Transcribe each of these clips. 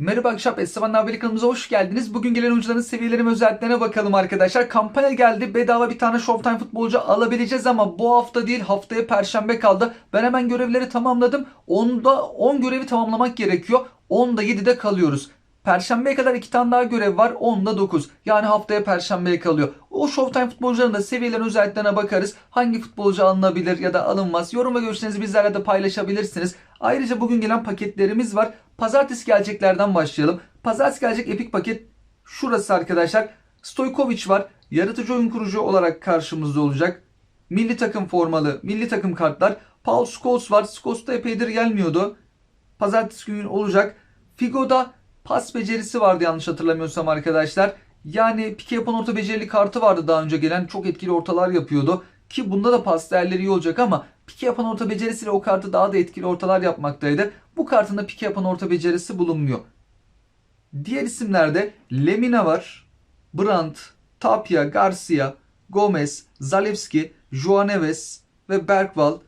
Merhaba Akşap Esteban Haberi kanalımıza hoş geldiniz. Bugün gelen oyuncuların seviyeleri ve özelliklerine bakalım arkadaşlar. Kampanya geldi. Bedava bir tane Showtime futbolcu alabileceğiz ama bu hafta değil haftaya perşembe kaldı. Ben hemen görevleri tamamladım. 10'da 10 görevi tamamlamak gerekiyor. 10'da 7'de kalıyoruz. Perşembeye kadar 2 tane daha görev var. 10'da 9. Yani haftaya perşembeye kalıyor. O Showtime futbolcuların da seviyelerin özelliklerine bakarız. Hangi futbolcu alınabilir ya da alınmaz. Yorum ve görüşlerinizi bizlerle de paylaşabilirsiniz. Ayrıca bugün gelen paketlerimiz var. Pazartesi geleceklerden başlayalım. Pazartesi gelecek epik paket şurası arkadaşlar. Stojkovic var. Yaratıcı oyun kurucu olarak karşımızda olacak. Milli takım formalı, milli takım kartlar. Paul Scholes var. Scholes da epeydir gelmiyordu. Pazartesi günü olacak. Figo'da pas becerisi vardı yanlış hatırlamıyorsam arkadaşlar. Yani pike yapan orta becerili kartı vardı daha önce gelen. Çok etkili ortalar yapıyordu. Ki bunda da pas değerleri iyi olacak ama pike yapan orta becerisiyle o kartı daha da etkili ortalar yapmaktaydı. Bu kartında pike yapan orta becerisi bulunmuyor. Diğer isimlerde Lemina var. Brandt, Tapia, Garcia, Gomez, Zalewski, Joao Neves ve Bergval.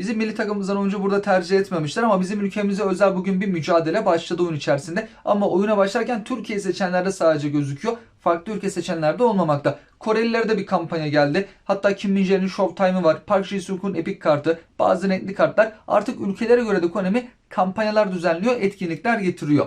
Bizim milli takımımızdan oyuncu burada tercih etmemişler ama bizim ülkemize özel bugün bir mücadele başladı oyun içerisinde. Ama oyuna başlarken Türkiye seçenlerde sadece gözüküyor. Farklı ülke seçenlerde olmamakta. Korelilere bir kampanya geldi. Hatta Kim Min Jae'nin Showtime'ı var. Park Ji-suk'un Epic kartı. Bazı renkli kartlar. Artık ülkelere göre de Konami kampanyalar düzenliyor. Etkinlikler getiriyor.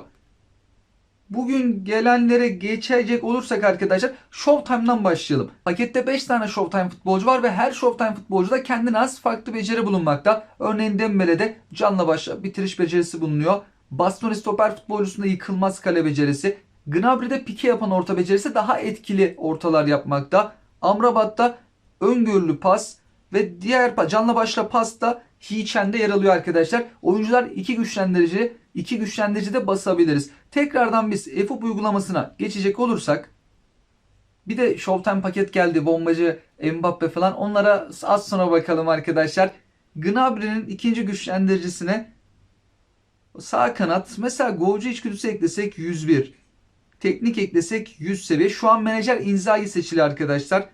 Bugün gelenlere geçecek olursak arkadaşlar Showtime'dan başlayalım. Pakette 5 tane Showtime futbolcu var ve her Showtime futbolcuda kendine az farklı beceri bulunmakta. Örneğin Dembele'de canla başla bitiriş becerisi bulunuyor. Bastoni stoper futbolcusunda yıkılmaz kale becerisi. Gnabry'de pike yapan orta becerisi daha etkili ortalar yapmakta. Amrabat'ta öngörülü pas ve diğer canla başla pasta Hiçen'de yer alıyor arkadaşlar. Oyuncular iki güçlendirici, iki güçlendirici de basabiliriz. Tekrardan biz EFUP uygulamasına geçecek olursak bir de Showtime paket geldi. Bombacı, Mbappe falan. Onlara az sonra bakalım arkadaşlar. Gnabry'nin ikinci güçlendiricisine sağ kanat. Mesela golcü içgüdüsü eklesek 101. Teknik eklesek 100 seviye. Şu an menajer Inzaghi seçili arkadaşlar.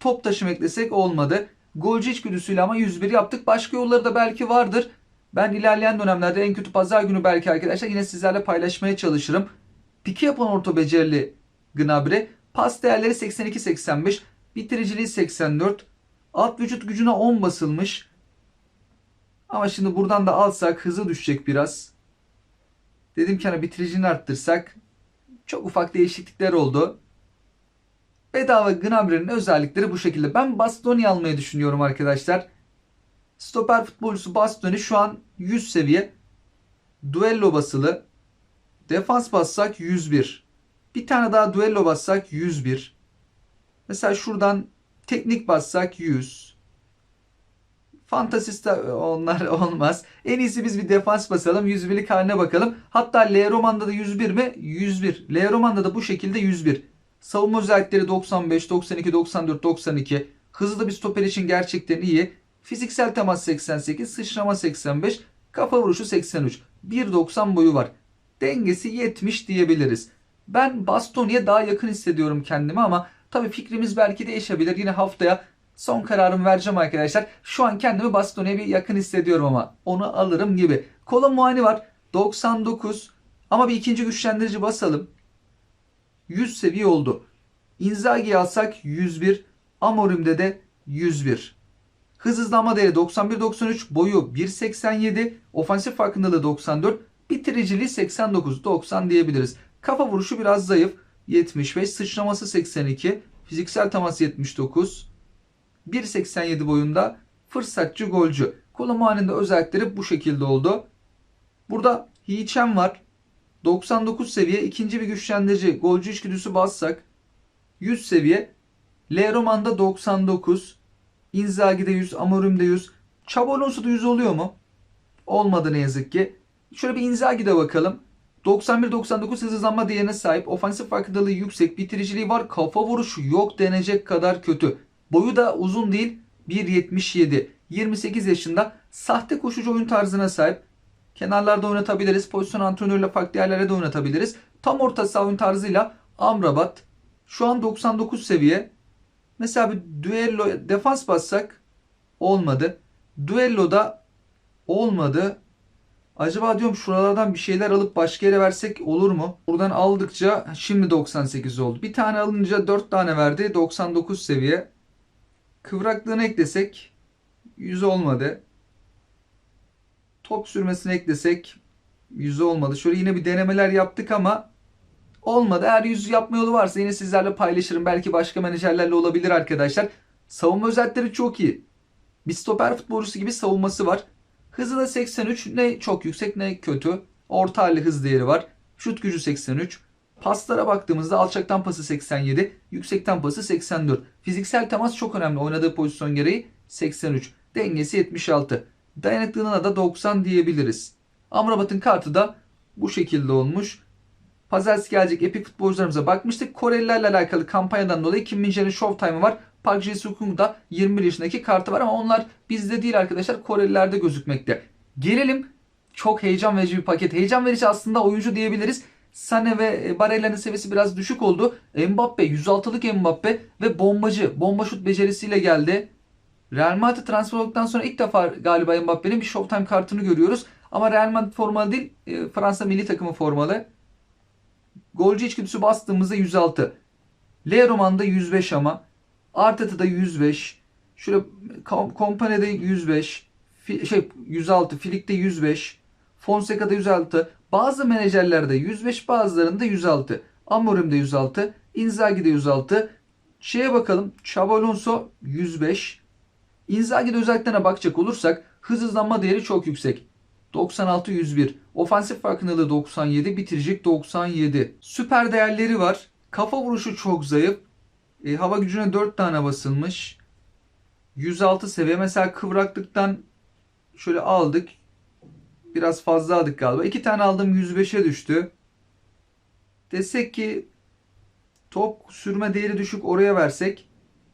Top taşıma eklesek olmadı. Golcü içgüdüsüyle ama 101 yaptık. Başka yolları da belki vardır. Ben ilerleyen dönemlerde en kötü pazar günü belki arkadaşlar yine sizlerle paylaşmaya çalışırım. Pike yapan orta becerili Gnabry. Pas değerleri 82-85. Bitiriciliği 84. Alt vücut gücüne 10 basılmış. Ama şimdi buradan da alsak hızı düşecek biraz. Dedim ki hani bitiricini arttırsak. Çok ufak değişiklikler oldu. Bedava Gnabry'nin özellikleri bu şekilde. Ben Bastoni almayı düşünüyorum arkadaşlar. Stoper futbolcusu Bastoni şu an 100 seviye. Duello basılı. Defans bassak 101. Bir tane daha duello bassak 101. Mesela şuradan teknik bassak 100. Fantasista onlar olmaz. En iyisi biz bir defans basalım. 101'lik haline bakalım. Hatta L Roman'da da 101 mi? 101. L Roman'da da bu şekilde 101. Savunma özellikleri 95, 92, 94, 92. Hızlı bir stoper için gerçekten iyi. Fiziksel temas 88, sıçrama 85, kafa vuruşu 83. 1.90 boyu var. Dengesi 70 diyebiliriz. Ben Bastoni'ye daha yakın hissediyorum kendimi ama tabii fikrimiz belki değişebilir. Yine haftaya son kararımı vereceğim arkadaşlar. Şu an kendimi Bastoni'ye bir yakın hissediyorum ama onu alırım gibi. Kola muani var 99 ama bir ikinci güçlendirici basalım. 100 seviye oldu. Inzaghi'yi alsak 101. Amorim'de de 101. Hız hızlanma değeri 91-93. Boyu 1.87. Ofansif farkındalığı 94. Bitiriciliği 89-90 diyebiliriz. Kafa vuruşu biraz zayıf. 75. Sıçraması 82. Fiziksel temas 79. 1.87 boyunda fırsatçı golcü. Kolomuani'nin de özellikleri bu şekilde oldu. Burada Hiçen var. 99 seviye ikinci bir güçlendirici golcü içgüdüsü bassak 100 seviye L Roman'da 99 Inzaghi'de 100 Amorim'de 100 Chabolonsu'da 100 oluyor mu? Olmadı ne yazık ki. Şöyle bir Inzaghi'de bakalım. 91-99 hız hızlanma değerine sahip. Ofansif farkındalığı yüksek. Bitiriciliği var. Kafa vuruşu yok denecek kadar kötü. Boyu da uzun değil. 1.77. 28 yaşında. Sahte koşucu oyun tarzına sahip. Kenarlarda oynatabiliriz. Pozisyon antrenörüyle farklı yerlere de oynatabiliriz. Tam orta saha oyun tarzıyla Amrabat. Şu an 99 seviye. Mesela bir düello defans bassak olmadı. Duelloda olmadı. Acaba diyorum şuralardan bir şeyler alıp başka yere versek olur mu? Buradan aldıkça şimdi 98 oldu. Bir tane alınca 4 tane verdi. 99 seviye. Kıvraklığını eklesek 100 olmadı. Top sürmesini eklesek 100 olmadı. Şöyle yine bir denemeler yaptık ama olmadı. Eğer 100 yapma yolu varsa yine sizlerle paylaşırım. Belki başka menajerlerle olabilir arkadaşlar. Savunma özellikleri çok iyi. Bir stoper futbolcusu gibi savunması var. Hızı da 83. Ne çok yüksek ne kötü. Orta halli hız değeri var. Şut gücü 83. Paslara baktığımızda alçaktan pası 87, yüksekten pası 84. Fiziksel temas çok önemli oynadığı pozisyon gereği 83. Dengesi 76. Dayanıklılığına da 90 diyebiliriz. Amrabat'ın kartı da bu şekilde olmuş. Pazartesi gelecek epik futbolcularımıza bakmıştık. Korelilerle alakalı kampanyadan dolayı Kim Min-jae'nin Showtime'ı var. Park Ji-suk'un da 21 yaşındaki kartı var ama onlar bizde değil arkadaşlar. Korelilerde gözükmekte. Gelelim çok heyecan verici bir paket. Heyecan verici aslında oyuncu diyebiliriz. Sane ve Barella'nın seviyesi biraz düşük oldu. Mbappe 106'lık Mbappe ve bombacı. Bomba şut becerisiyle geldi. Real Madrid transfer olduktan sonra ilk defa galiba Mbappe'nin bir Showtime kartını görüyoruz. Ama Real Madrid formalı değil, e, Fransa milli takımı formalı. Golcü içgüdüsü bastığımızda 106. L Roman'da 105 ama. Arteta'da 105. Şöyle Kompanya'da 105. Fi, şey 106. Filik'te 105. Fonseca'da 106. Bazı menajerlerde 105 bazılarında 106. Amorim'de 106. Inzaghi'de 106. Şeye bakalım. Xabi Alonso 105. Inzaghi'de özelliklerine bakacak olursak hız hızlanma değeri çok yüksek. 96-101. Ofansif farkındalığı 97. Bitiricilik 97. Süper değerleri var. Kafa vuruşu çok zayıf. E, hava gücüne 4 tane basılmış. 106 seviye. Mesela kıvraklıktan şöyle aldık. Biraz fazla aldık galiba. 2 tane aldım 105'e düştü. Desek ki top sürme değeri düşük oraya versek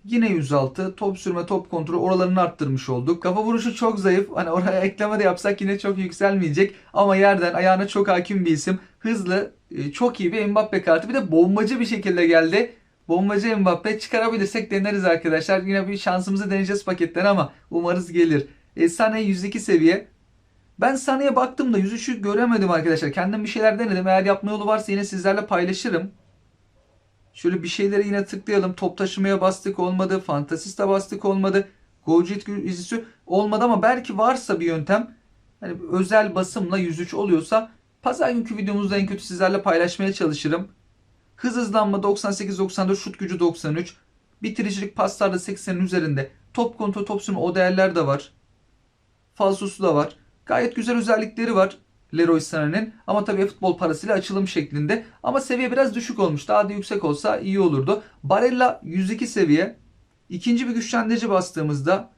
Yine 106. Top sürme, top kontrolü oralarını arttırmış olduk. Kafa vuruşu çok zayıf. Hani oraya ekleme de yapsak yine çok yükselmeyecek. Ama yerden ayağına çok hakim bir isim. Hızlı, e, çok iyi bir Mbappe kartı. Bir de bombacı bir şekilde geldi. Bombacı Mbappe çıkarabilirsek deneriz arkadaşlar. Yine bir şansımızı deneyeceğiz paketten ama umarız gelir. E, Sane 102 seviye. Ben Sane'ye baktım da 103'ü göremedim arkadaşlar. Kendim bir şeyler denedim. Eğer yapma yolu varsa yine sizlerle paylaşırım. Şöyle bir şeylere yine tıklayalım. Top taşımaya bastık olmadı. Fantasista bastık olmadı. Gojit izisi olmadı ama belki varsa bir yöntem. Hani özel basımla 103 oluyorsa pazar günkü videomuzda en kötü sizlerle paylaşmaya çalışırım. Hız hızlanma 98-94, şut gücü 93. Bitiricilik paslarda 80'in üzerinde. Top kontrol, top sürme o değerler de var. Falsosu da var. Gayet güzel özellikleri var. Leroy Sané'nin. Ama tabii futbol parasıyla açılım şeklinde. Ama seviye biraz düşük olmuş. Daha da yüksek olsa iyi olurdu. Barella 102 seviye. İkinci bir güçlendirici bastığımızda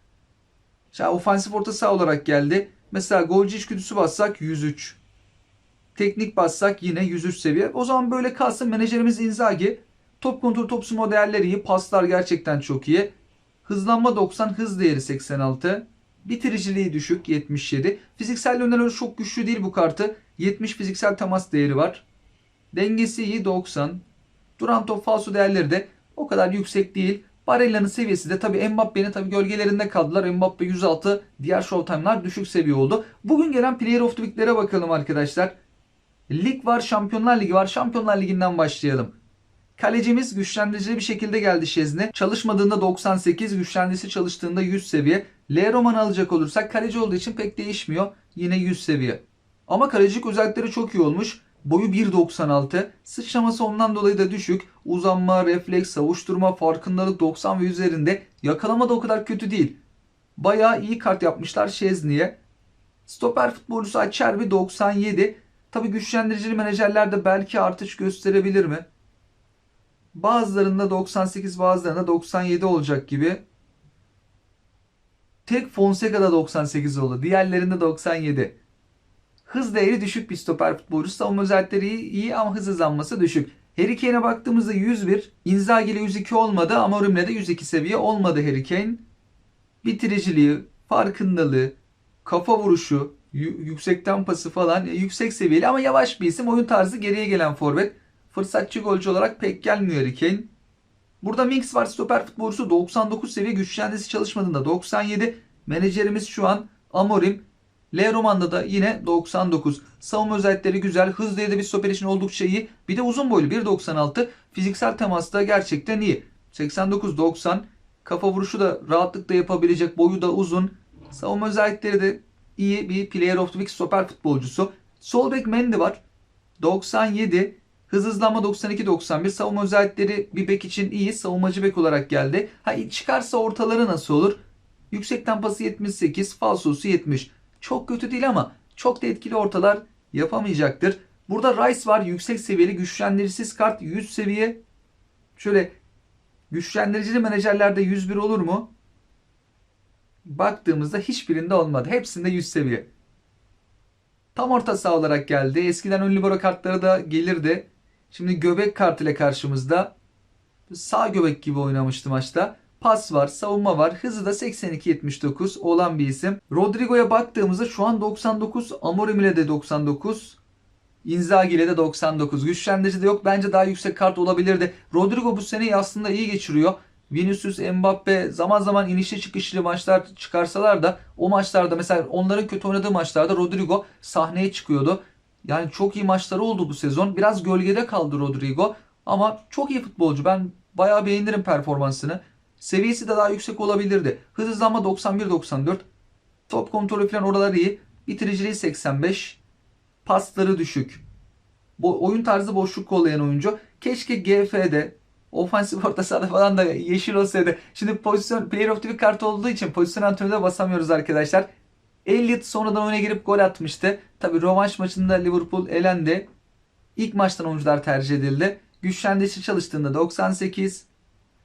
işte ofansif orta saha olarak geldi. Mesela golcü içgüdüsü bassak 103. Teknik bassak yine 103 seviye. O zaman böyle kalsın menajerimiz Inzaghi. Top kontrol, top sumo değerleri iyi. Paslar gerçekten çok iyi. Hızlanma 90, hız değeri 86. Bitiriciliği düşük 77. Fiziksel yönden çok güçlü değil bu kartı. 70 fiziksel temas değeri var. Dengesi iyi 90. Duran top falso değerleri de o kadar yüksek değil. Barella'nın seviyesi de tabi Mbappe'nin tabi gölgelerinde kaldılar. Mbappe 106, diğer Showtime'lar düşük seviye oldu. Bugün gelen Player of the Week'lere bakalım arkadaşlar. Lig var, Şampiyonlar Ligi var. Şampiyonlar Ligi'nden başlayalım. Kalecimiz güçlendirici bir şekilde geldi Şezne. Çalışmadığında 98, güçlendiricisi çalıştığında 100 seviye. L Roman alacak olursak kaleci olduğu için pek değişmiyor. Yine 100 seviye. Ama kalecilik özellikleri çok iyi olmuş. Boyu 1.96. Sıçraması ondan dolayı da düşük. Uzanma, refleks, savuşturma, farkındalık 90 ve üzerinde. Yakalama da o kadar kötü değil. Bayağı iyi kart yapmışlar Şezni'ye. Stoper futbolcusu Açerbi 97. Tabi güçlendiricili menajerlerde belki artış gösterebilir mi? Bazılarında 98 bazılarında 97 olacak gibi. Tek Fonseca'da 98 oldu. Diğerlerinde 97. Hız değeri düşük bir stoper futbolcusu. Savunma özellikleri iyi, iyi ama hız hızlanması düşük. Harry Kane'e baktığımızda 101. Inzaghi ile 102 olmadı ama Amorim'le de 102 seviye olmadı Harry Kane. Bitiriciliği, farkındalığı, kafa vuruşu, yüksekten pası falan yüksek seviyeli ama yavaş bir isim. Oyun tarzı geriye gelen forvet. Fırsatçı golcü olarak pek gelmiyor Harry Kane. Burada Minks var stoper futbolcusu 99 seviye güçlendirisi çalışmadığında 97. Menajerimiz şu an Amorim. L Roman'da da yine 99. Savunma özellikleri güzel. Hız değeri bir stoper için oldukça iyi. Bir de uzun boylu 1.96. Fiziksel temasta gerçekten iyi. 89-90. Kafa vuruşu da rahatlıkla yapabilecek. Boyu da uzun. Savunma özellikleri de iyi bir player of the week stoper futbolcusu. Sol bek Mendy var. 97. Hız hızlanma 92-91. Savunma özellikleri bir bek için iyi. Savunmacı bek olarak geldi. Ha çıkarsa ortaları nasıl olur? Yüksek tempası 78. Falsosu 70. Çok kötü değil ama çok da etkili ortalar yapamayacaktır. Burada Rice var. Yüksek seviyeli güçlendiricisiz kart 100 seviye. Şöyle güçlendiricili menajerlerde 101 olur mu? Baktığımızda hiçbirinde olmadı. Hepsinde 100 seviye. Tam orta saha olarak geldi. Eskiden ön libero kartları da gelirdi. Şimdi göbek kart ile karşımızda. Sağ göbek gibi oynamıştı maçta. Pas var, savunma var. Hızı da 82-79 olan bir isim. Rodrigo'ya baktığımızda şu an 99. Amorim ile de 99. Inzaghi ile de 99. Güçlendirici de yok. Bence daha yüksek kart olabilirdi. Rodrigo bu seneyi aslında iyi geçiriyor. Vinicius, Mbappe zaman zaman inişli çıkışlı maçlar çıkarsalar da o maçlarda mesela onların kötü oynadığı maçlarda Rodrigo sahneye çıkıyordu. Yani çok iyi maçları oldu bu sezon. Biraz gölgede kaldı Rodrigo ama çok iyi futbolcu. Ben bayağı beğenirim performansını. Seviyesi de daha yüksek olabilirdi. Hız hızlanma 91-94. Top kontrolü falan oralar iyi. Bitiriciliği 85. Pasları düşük. Bu oyun tarzı boşluk kollayan oyuncu. Keşke GF'de Ofansif orta sahada falan da yeşil olsaydı. Şimdi pozisyon player of the week kartı olduğu için pozisyon antrenörde basamıyoruz arkadaşlar. Elliot sonradan oyuna girip gol atmıştı. Tabi rövanş maçında Liverpool elendi. İlk maçtan oyuncular tercih edildi. Güçlendirici çalıştığında 98.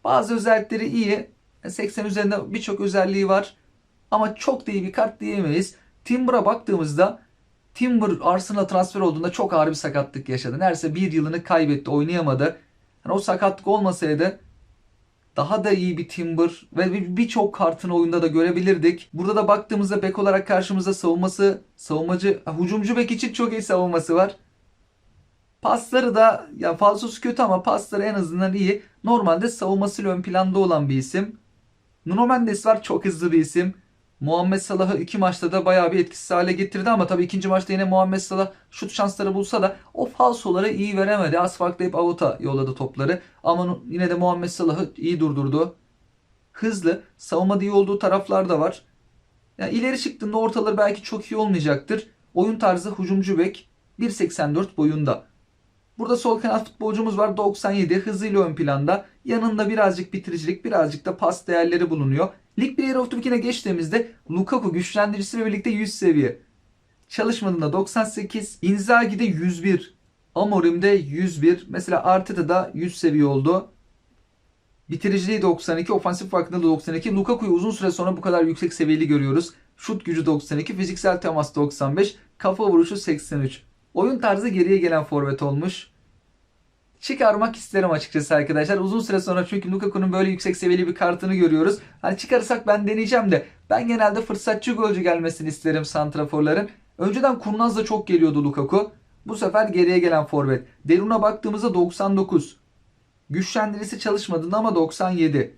Bazı özellikleri iyi. 80 üzerinde birçok özelliği var. Ama çok da iyi bir kart diyemeyiz. Timber'a baktığımızda Timber Arsenal'a transfer olduğunda çok ağır bir sakatlık yaşadı. Neredeyse bir yılını kaybetti, oynayamadı. Yani o sakatlık olmasaydı daha da iyi bir Timber ve birçok kartını oyunda da görebilirdik. Burada da baktığımızda bek olarak karşımızda savunması, savunmacı, hücumcu bek için çok iyi savunması var. Pasları da ya falsosu kötü ama pasları en azından iyi. Normalde savunması ön planda olan bir isim. Nuno Mendes var çok hızlı bir isim. Muhammed Salah'ı iki maçta da bayağı bir etkisiz hale getirdi ama tabii ikinci maçta yine Muhammed Salah şut şansları bulsa da o falsoları iyi veremedi. Az farklayıp avuta yolladı topları. Ama yine de Muhammed Salah'ı iyi durdurdu. Hızlı. Savunmada iyi olduğu taraflar da var. Yani ileri çıktığında ortaları belki çok iyi olmayacaktır. Oyun tarzı hücumcu bek 1.84 boyunda. Burada sol kanat futbolcumuz var 97 hızıyla ön planda. Yanında birazcık bitiricilik birazcık da pas değerleri bulunuyor. Lig Player of the Week'ine geçtiğimizde Lukaku güçlendiricisiyle birlikte 100 seviye. Çalışmadığında 98, Inzaghi'de 101, Amorim'de 101. Mesela Arteta'da 100 seviye oldu. Bitiriciliği 92, ofansif farkında 92. Lukaku'yu uzun süre sonra bu kadar yüksek seviyeli görüyoruz. Şut gücü 92, fiziksel temas 95, kafa vuruşu 83. Oyun tarzı geriye gelen forvet olmuş. Çıkarmak isterim açıkçası arkadaşlar. Uzun süre sonra çünkü Lukaku'nun böyle yüksek seviyeli bir kartını görüyoruz. Hani çıkarırsak ben deneyeceğim de ben genelde fırsatçı golcü gelmesini isterim santraforların. Önceden kurnaz da çok geliyordu Lukaku. Bu sefer geriye gelen forvet. Derun'a baktığımızda 99. Güçlendirisi çalışmadığında ama 97.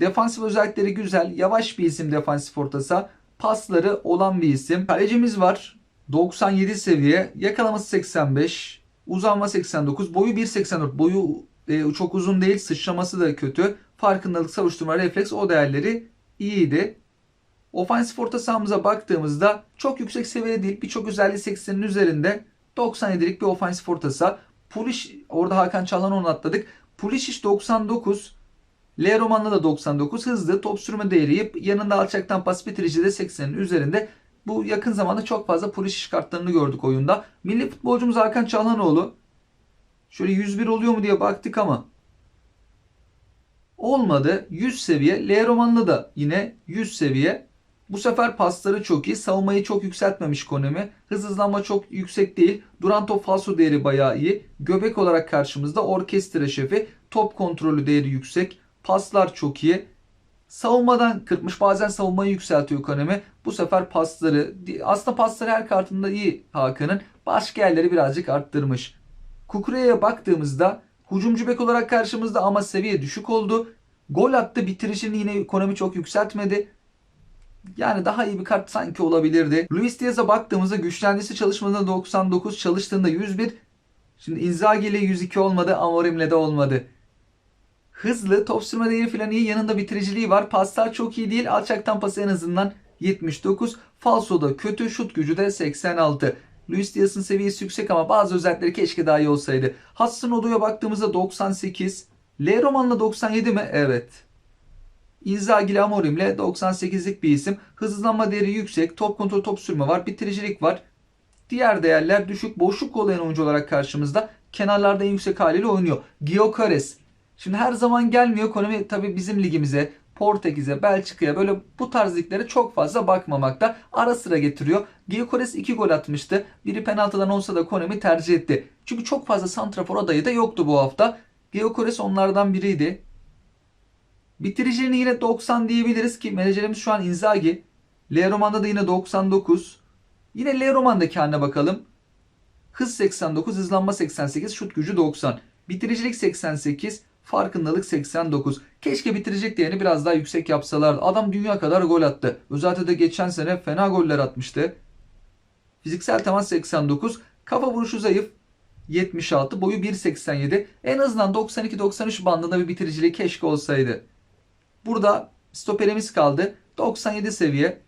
Defansif özellikleri güzel. Yavaş bir isim defansif ortasa. Pasları olan bir isim. Kalecimiz var. 97 seviye. Yakalaması 85. Uzanma 89. Boyu 1.84. Boyu e, çok uzun değil. Sıçraması da kötü. Farkındalık, savuşturma, refleks o değerleri iyiydi. Ofansif orta sahamıza baktığımızda çok yüksek seviyede değil. Birçok özelliği 80'in üzerinde. 97'lik bir ofansif orta saha. Puliş, orada Hakan Çalhan onu atladık. Pulisic 99. L Roman'la da 99. Hızlı top sürme değeri yanında alçaktan pas bitirici de 80'in üzerinde. Bu yakın zamanda çok fazla Pulisic kartlarını gördük oyunda. Milli futbolcumuz Hakan Çalhanoğlu. Şöyle 101 oluyor mu diye baktık ama olmadı. 100 seviye. L Roman'la da yine 100 seviye. Bu sefer pasları çok iyi. Savunmayı çok yükseltmemiş Konemi. Hız hızlanma çok yüksek değil. Duran top falso değeri bayağı iyi. Göbek olarak karşımızda orkestra şefi. Top kontrolü değeri yüksek. Paslar çok iyi. Savunmadan kırpmış. Bazen savunmayı yükseltiyor Konemi. Bu sefer pasları aslında pasları her kartında iyi Hakan'ın. Başka yerleri birazcık arttırmış. Kukure'ye baktığımızda hücumcu bek olarak karşımızda ama seviye düşük oldu. Gol attı bitirişini yine ekonomi çok yükseltmedi. Yani daha iyi bir kart sanki olabilirdi. Luis Diaz'a baktığımızda güçlendirisi çalışmadığında 99, çalıştığında 101. Şimdi Inzaghi ile 102 olmadı, Amorim'le de olmadı. Hızlı, top sürme değeri falan iyi. Yanında bitiriciliği var. Paslar çok iyi değil. Alçaktan pası en azından 79. Falso da kötü. Şut gücü de 86. Luis Diaz'ın seviyesi yüksek ama bazı özellikleri keşke daha iyi olsaydı. Hudson Odoi'ya baktığımızda 98. Leroman'la 97 mi? Evet. Inzaghi Amorim'le 98'lik bir isim. Hızlanma değeri yüksek. Top kontrol, top sürme var. Bitiricilik var. Diğer değerler düşük. Boşluk kollayan oyuncu olarak karşımızda. Kenarlarda en yüksek haliyle oynuyor. Gyökeres. Şimdi her zaman gelmiyor. Konumi tabi bizim ligimize, Portekiz'e, Belçika'ya böyle bu tarz liglere çok fazla bakmamakta. Ara sıra getiriyor. Gyökeres 2 gol atmıştı. Biri penaltıdan olsa da Konami tercih etti. Çünkü çok fazla santrafor adayı da yoktu bu hafta. Gyökeres onlardan biriydi. Bitiriciliğini yine 90 diyebiliriz ki menajerimiz şu an Inzaghi. Leroman'da da yine 99. Yine Leroman'daki haline bakalım. Hız 89, hızlanma 88, şut gücü 90. Bitiricilik 88, farkındalık 89. Keşke bitirecek değerini biraz daha yüksek yapsalardı. Adam dünya kadar gol attı. Özellikle de geçen sene fena goller atmıştı. Fiziksel temas 89, kafa vuruşu zayıf 76, boyu 1.87. En azından 92-93 bandında bir bitiriciliği keşke olsaydı. Burada stoperimiz kaldı. 97 seviye.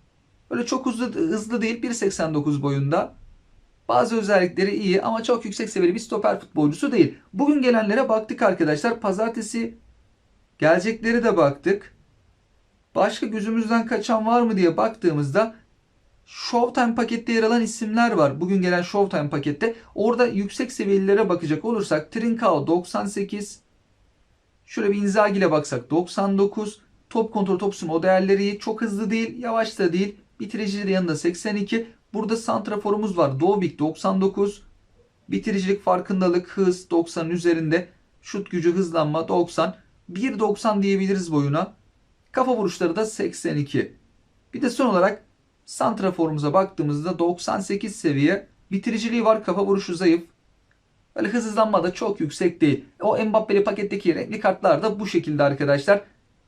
Böyle çok hızlı, hızlı değil 1.89 boyunda. Bazı özellikleri iyi ama çok yüksek seviyeli bir stoper futbolcusu değil. Bugün gelenlere baktık arkadaşlar. Pazartesi gelecekleri de baktık. Başka gözümüzden kaçan var mı diye baktığımızda Showtime pakette yer alan isimler var. Bugün gelen Showtime pakette. Orada yüksek seviyelilere bakacak olursak Trincao 98. Şöyle bir Inzaghi ile baksak 99. Top kontrol top sürme o değerleri. Çok hızlı değil, yavaş da değil. Bitiriciliği de yanında 82. Burada santraforumuz var. Dovbik 99. Bitiricilik, farkındalık, hız 90'ın üzerinde. Şut gücü, hızlanma 90. 1.90 diyebiliriz boyuna. Kafa vuruşları da 82. Bir de son olarak santraforumuza baktığımızda 98 seviye. Bitiriciliği var, kafa vuruşu zayıf. Böyle hız hızlanma da çok yüksek değil. O Mbappe'li paketteki renkli kartlar da bu şekilde arkadaşlar.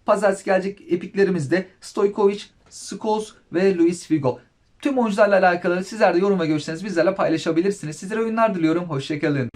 Pazartesi gelecek epiklerimiz de Stojkovic, Scholes ve Luis Figo. Tüm oyuncularla alakalı sizler de yorum ve görüşlerinizi bizlerle paylaşabilirsiniz. Sizlere oyunlar diliyorum. Hoşçakalın.